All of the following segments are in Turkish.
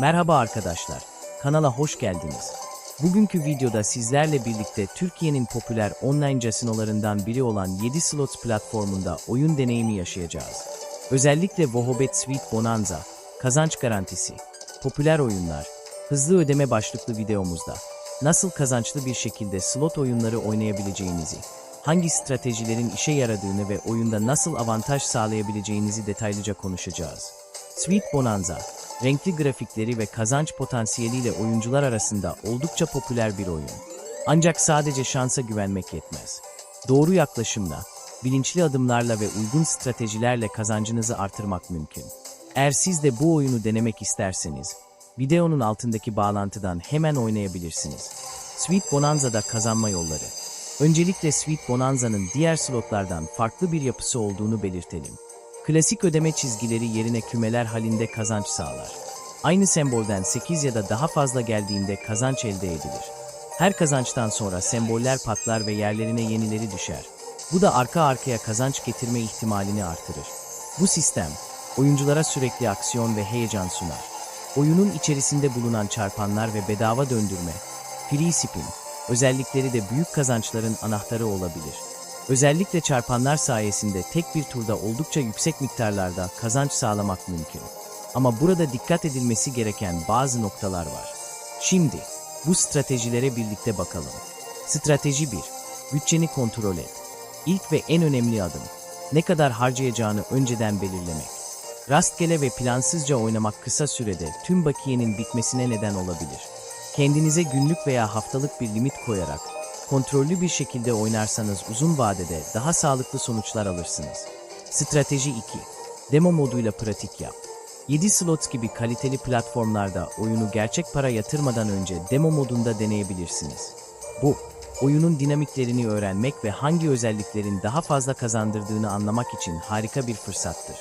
Merhaba arkadaşlar, kanala hoş geldiniz. Bugünkü videoda sizlerle birlikte Türkiye'nin popüler online casinolarından biri olan 7 Slots platformunda oyun deneyimi yaşayacağız. Özellikle Vohobet Sweet Bonanza, kazanç garantisi, popüler oyunlar, hızlı ödeme başlıklı videomuzda nasıl kazançlı bir şekilde slot oyunları oynayabileceğinizi, hangi stratejilerin işe yaradığını ve oyunda nasıl avantaj sağlayabileceğinizi detaylıca konuşacağız. Sweet Bonanza, renkli grafikleri ve kazanç potansiyeliyle oyuncular arasında oldukça popüler bir oyun. Ancak sadece şansa güvenmek yetmez. Doğru yaklaşımla, bilinçli adımlarla ve uygun stratejilerle kazancınızı artırmak mümkün. Eğer siz de bu oyunu denemek isterseniz, videonun altındaki bağlantıdan hemen oynayabilirsiniz. Sweet Bonanza'da kazanma yolları. Öncelikle Sweet Bonanza'nın diğer slotlardan farklı bir yapısı olduğunu belirtelim. Klasik ödeme çizgileri yerine kümeler halinde kazanç sağlar. Aynı sembolden 8 ya da daha fazla geldiğinde kazanç elde edilir. Her kazançtan sonra semboller patlar ve yerlerine yenileri düşer. Bu da arka arkaya kazanç getirme ihtimalini artırır. Bu sistem, oyunculara sürekli aksiyon ve heyecan sunar. Oyunun içerisinde bulunan çarpanlar ve bedava döndürme, free spin, özellikleri de büyük kazançların anahtarı olabilir. Özellikle çarpanlar sayesinde tek bir turda oldukça yüksek miktarlarda kazanç sağlamak mümkün. Ama burada dikkat edilmesi gereken bazı noktalar var. Şimdi bu stratejilere birlikte bakalım. Strateji 1. Bütçeni kontrol et. İlk ve en önemli adım, ne kadar harcayacağını önceden belirlemek. Rastgele ve plansızca oynamak kısa sürede tüm bakiyenin bitmesine neden olabilir. Kendinize günlük veya haftalık bir limit koyarak kontrollü bir şekilde oynarsanız uzun vadede daha sağlıklı sonuçlar alırsınız. Strateji 2. Demo moduyla pratik yap. 7 slots gibi kaliteli platformlarda oyunu gerçek para yatırmadan önce demo modunda deneyebilirsiniz. Bu, oyunun dinamiklerini öğrenmek ve hangi özelliklerin daha fazla kazandırdığını anlamak için harika bir fırsattır.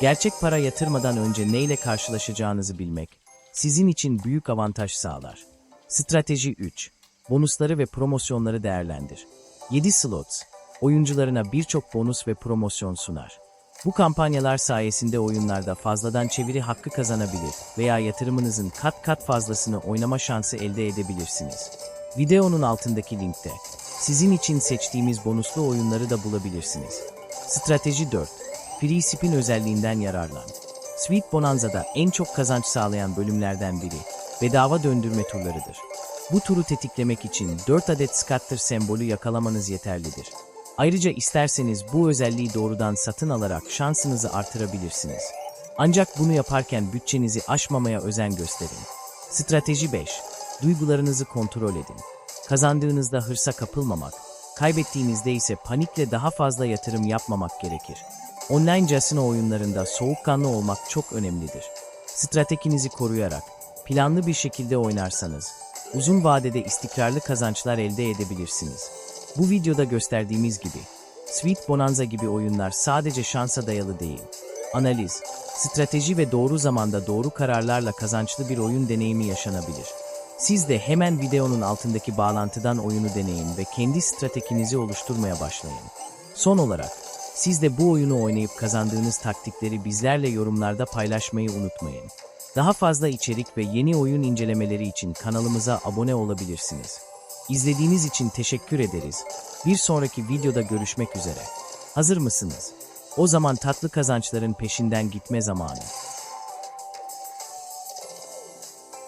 Gerçek para yatırmadan önce neyle karşılaşacağınızı bilmek, sizin için büyük avantaj sağlar. Strateji 3. Bonusları ve promosyonları değerlendir. 7 slots, oyuncularına birçok bonus ve promosyon sunar. Bu kampanyalar sayesinde oyunlarda fazladan çeviri hakkı kazanabilir veya yatırımınızın kat kat fazlasını oynama şansı elde edebilirsiniz. Videonun altındaki linkte sizin için seçtiğimiz bonuslu oyunları da bulabilirsiniz. Strateji 4. Free Spin özelliğinden yararlan. Sweet Bonanza'da en çok kazanç sağlayan bölümlerden biri bedava döndürme turlarıdır. Bu turu tetiklemek için 4 adet scatter sembolü yakalamanız yeterlidir. Ayrıca isterseniz bu özelliği doğrudan satın alarak şansınızı artırabilirsiniz. Ancak bunu yaparken bütçenizi aşmamaya özen gösterin. Strateji 5. Duygularınızı kontrol edin. Kazandığınızda hırsa kapılmamak, kaybettiğinizde ise panikle daha fazla yatırım yapmamak gerekir. Online casino oyunlarında soğukkanlı olmak çok önemlidir. Stratejinizi koruyarak, planlı bir şekilde oynarsanız, uzun vadede istikrarlı kazançlar elde edebilirsiniz. Bu videoda gösterdiğimiz gibi, Sweet Bonanza gibi oyunlar sadece şansa dayalı değil. Analiz, strateji ve doğru zamanda doğru kararlarla kazançlı bir oyun deneyimi yaşanabilir. Siz de hemen videonun altındaki bağlantıdan oyunu deneyin ve kendi stratejinizi oluşturmaya başlayın. Son olarak, siz de bu oyunu oynayıp kazandığınız taktikleri bizlerle yorumlarda paylaşmayı unutmayın. Daha fazla içerik ve yeni oyun incelemeleri için kanalımıza abone olabilirsiniz. İzlediğiniz için teşekkür ederiz. Bir sonraki videoda görüşmek üzere. Hazır mısınız? O zaman tatlı kazançların peşinden gitme zamanı.